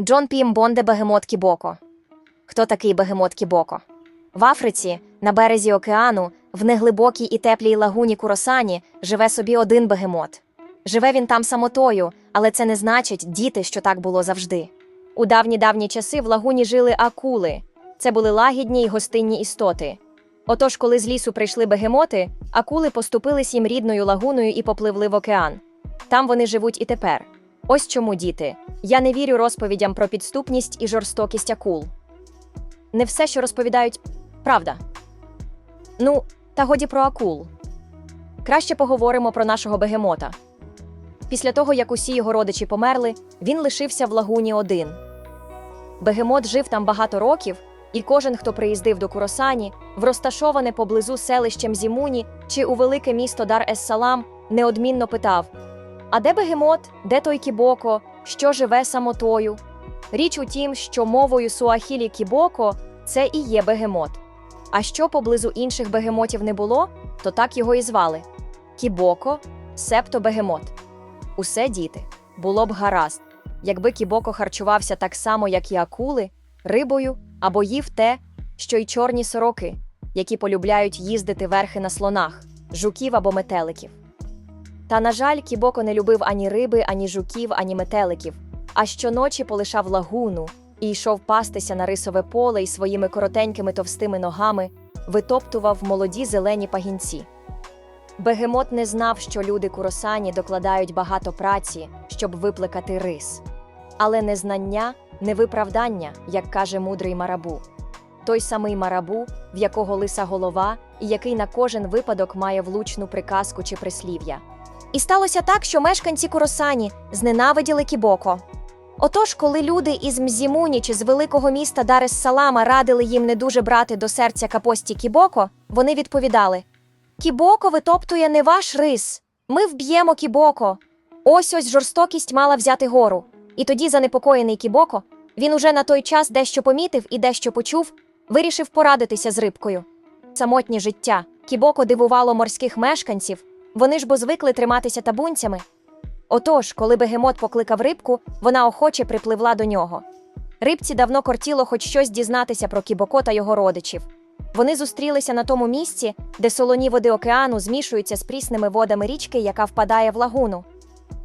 Джон Пім Бонде Бегемот Кібоко. Хто такий Бегемот Кібоко? В Африці, на березі океану, в неглибокій і теплій лагуні Куросані, живе собі один бегемот. Живе він там самотою, але це не значить діти, що так було завжди. У давні давні часи в лагуні жили акули. Це були лагідні й гостинні істоти. Отож, коли з лісу прийшли бегемоти, акули поступились їм рідною лагуною і попливли в океан. Там вони живуть і тепер. Ось чому діти. Я не вірю розповідям про підступність і жорстокість акул. Не все, що розповідають, правда. Ну, та годі про акул. Краще поговоримо про нашого бегемота. Після того, як усі його родичі померли, він лишився в лагуні один. Бегемот жив там багато років, і кожен, хто приїздив до Куросані, в розташоване поблизу селищем Зімуні чи у велике місто Дар-ес-Салам, неодмінно питав: А де бегемот, де той кібоко, що живе самотою? Річ у тім, що мовою суахілі кібоко це і є бегемот. А що поблизу інших бегемотів не було, то так його і звали Кібоко, септо бегемот. Усе діти, було б гаразд, якби кібоко харчувався так само, як і акули, рибою або їв те, що й чорні сороки, які полюбляють їздити верхи на слонах, жуків або метеликів. Та, на жаль, кібоко не любив ані риби, ані жуків, ані метеликів, а щоночі полишав лагуну і йшов пастися на рисове поле і своїми коротенькими товстими ногами витоптував молоді зелені пагінці. Бегемот не знав, що люди Куросані докладають багато праці, щоб виплекати рис. Але незнання не виправдання, як каже мудрий марабу. Той самий марабу, в якого лиса голова, і який на кожен випадок має влучну приказку чи прислів'я. І сталося так, що мешканці Куросані зненавиділи Кібоко. Отож, коли люди із Мзімуні чи з великого міста Дарес-Салама радили їм не дуже брати до серця капості Кібоко, вони відповідали: Кібоко витоптує не ваш рис. Ми вб'ємо Кібоко. Ось ось жорстокість мала взяти гору. І тоді занепокоєний Кібоко, він уже на той час дещо помітив і дещо почув, вирішив порадитися з рибкою. Самотнє життя. Кібоко дивувало морських мешканців, вони ж бо звикли триматися табунцями. Отож, коли бегемот покликав рибку, вона охоче припливла до нього. Рибці давно кортіло хоч щось дізнатися про Кібоко та його родичів. Вони зустрілися на тому місці, де солоні води океану змішуються з прісними водами річки, яка впадає в лагуну.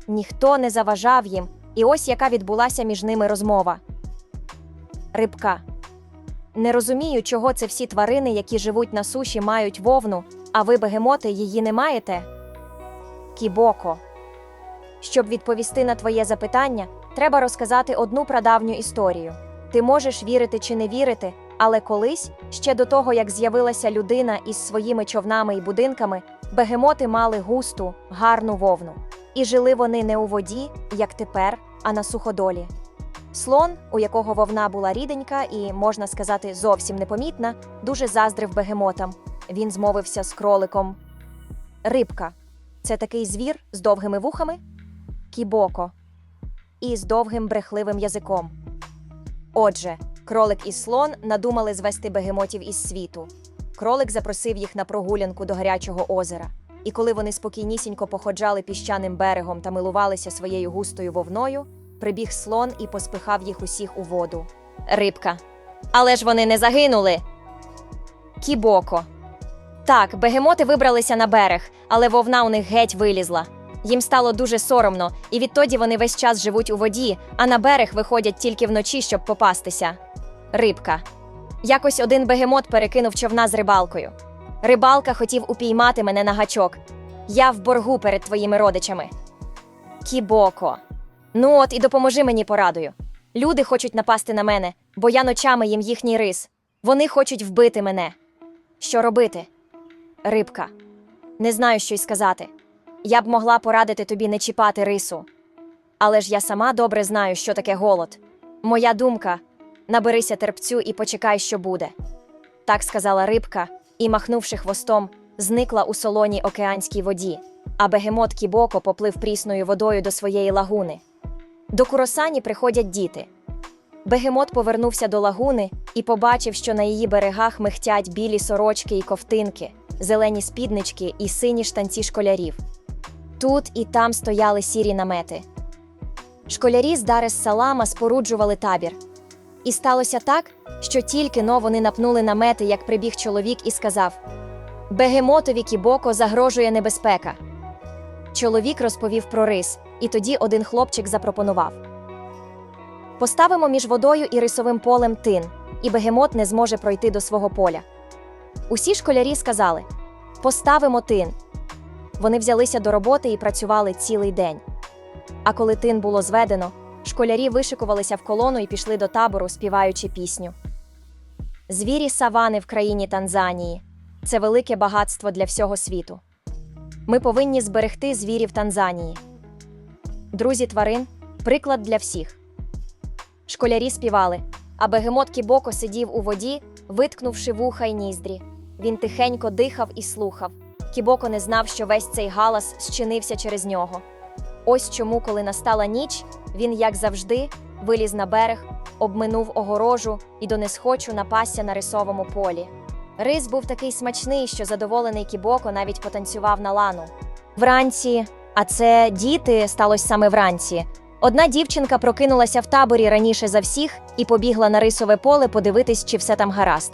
Ніхто не заважав їм, і ось яка відбулася між ними розмова. Рибка. Не розумію, чого це всі тварини, які живуть на суші, мають вовну, а ви, бегемоти, її не маєте. Кібоко. Щоб відповісти на твоє запитання, треба розказати одну прадавню історію. Ти можеш вірити чи не вірити, але колись, ще до того, як з'явилася людина із своїми човнами і будинками, бегемоти мали густу, гарну вовну. І жили вони не у воді, як тепер, а на суходолі. Слон, у якого вовна була ріденька і, можна сказати, зовсім непомітна, дуже заздрив бегемотам. Він змовився з кроликом. Рибка це такий звір з довгими вухами? Кібоко і з довгим брехливим язиком. Отже, кролик і слон надумали звести бегемотів із світу. Кролик запросив їх на прогулянку до гарячого озера. І коли вони спокійнісінько походжали піщаним берегом та милувалися своєю густою вовною, прибіг слон і поспихав їх усіх у воду. Рибка. Але ж вони не загинули. Кібоко. Так, бегемоти вибралися на берег, але вовна у них геть вилізла. Їм стало дуже соромно, і відтоді вони весь час живуть у воді, а на берег виходять тільки вночі, щоб попастися. Рибка. Якось один бегемот перекинув човна з рибалкою. Рибалка хотів упіймати мене на гачок. Я в боргу перед твоїми родичами. Кібоко. Ну от і допоможи мені порадою. Люди хочуть напасти на мене, бо я ночами їм їхній рис. Вони хочуть вбити мене. Що робити? Рибка. Не знаю, що й сказати. Я б могла порадити тобі не чіпати рису. Але ж я сама добре знаю, що таке голод. Моя думка наберися терпцю і почекай, що буде. Так сказала рибка, і, махнувши хвостом, зникла у солоній океанській воді, а бегемот Кібоко поплив прісною водою до своєї лагуни. До Куросані приходять діти. Бегемот повернувся до лагуни і побачив, що на її берегах михтять білі сорочки і ковтинки, зелені спіднички і сині штанці школярів. Тут і там стояли сірі намети. Школярі з Дарес Салама споруджували табір. І сталося так, що тільки но вони напнули намети, як прибіг чоловік і сказав: Бегемотові кібоко загрожує небезпека. Чоловік розповів про рис, і тоді один хлопчик запропонував: Поставимо між водою і рисовим полем тин, і бегемот не зможе пройти до свого поля. Усі школярі сказали: Поставимо тин. Вони взялися до роботи і працювали цілий день. А коли тин було зведено, школярі вишикувалися в колону і пішли до табору, співаючи пісню. Звірі савани в країні Танзанії це велике багатство для всього світу. Ми повинні зберегти звірів Танзанії. Друзі тварин приклад для всіх. Школярі співали, а бегемот Кібоко сидів у воді, виткнувши вуха й ніздрі. Він тихенько дихав і слухав. Кібоко не знав, що весь цей галас зчинився через нього. Ось чому, коли настала ніч, він, як завжди, виліз на берег, обминув огорожу і до несхочу напасся на рисовому полі. Рис був такий смачний, що задоволений Кібоко навіть потанцював на лану. Вранці, а це діти сталося саме вранці. Одна дівчинка прокинулася в таборі раніше за всіх і побігла на рисове поле подивитись, чи все там гаразд.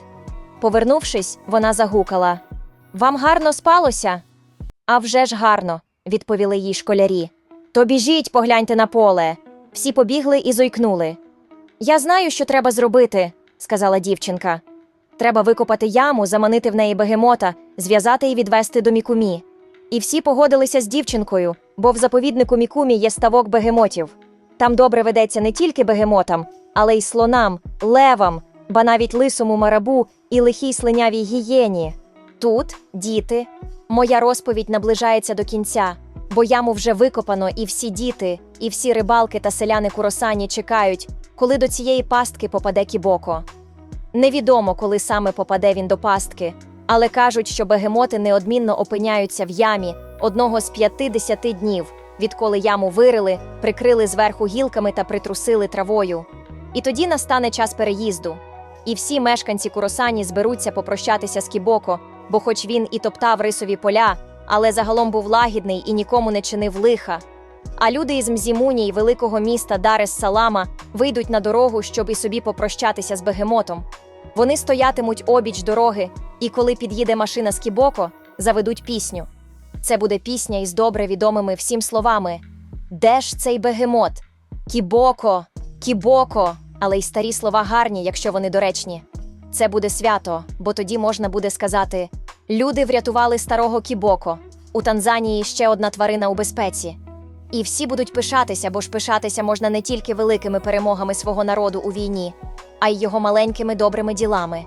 Повернувшись, вона загукала: Вам гарно спалося? «А вже ж гарно, відповіли їй школярі. То біжіть, погляньте на поле. Всі побігли і зойкнули. Я знаю, що треба зробити, сказала дівчинка. Треба викопати яму, заманити в неї бегемота, зв'язати і відвести до мікумі. І всі погодилися з дівчинкою, бо в заповіднику мікумі є ставок бегемотів. Там добре ведеться не тільки бегемотам, але й слонам, левам, ба навіть лисому марабу і лихій слинявій гієні. Тут, діти, моя розповідь наближається до кінця, бо яму вже викопано, і всі діти, і всі рибалки та селяни Куросані чекають, коли до цієї пастки попаде кібоко. Невідомо, коли саме попаде він до пастки, але кажуть, що бегемоти неодмінно опиняються в ямі одного з 50 днів, відколи яму вирили, прикрили зверху гілками та притрусили травою. І тоді настане час переїзду. І всі мешканці Куросані зберуться попрощатися з Кібоко, бо хоч він і топтав рисові поля, але загалом був лагідний і нікому не чинив лиха. А люди із Мзімуні й великого міста Дарес Салама вийдуть на дорогу, щоб і собі попрощатися з бегемотом. Вони стоятимуть обіч дороги, і коли під'їде машина з Кібоко, заведуть пісню. Це буде пісня із добре відомими всім словами: Де ж цей бегемот? Кібоко, кібоко, але й старі слова гарні, якщо вони доречні. Це буде свято, бо тоді можна буде сказати: Люди врятували старого кібоко. У Танзанії ще одна тварина у безпеці. І всі будуть пишатися, бо ж пишатися можна не тільки великими перемогами свого народу у війні, а й його маленькими добрими ділами.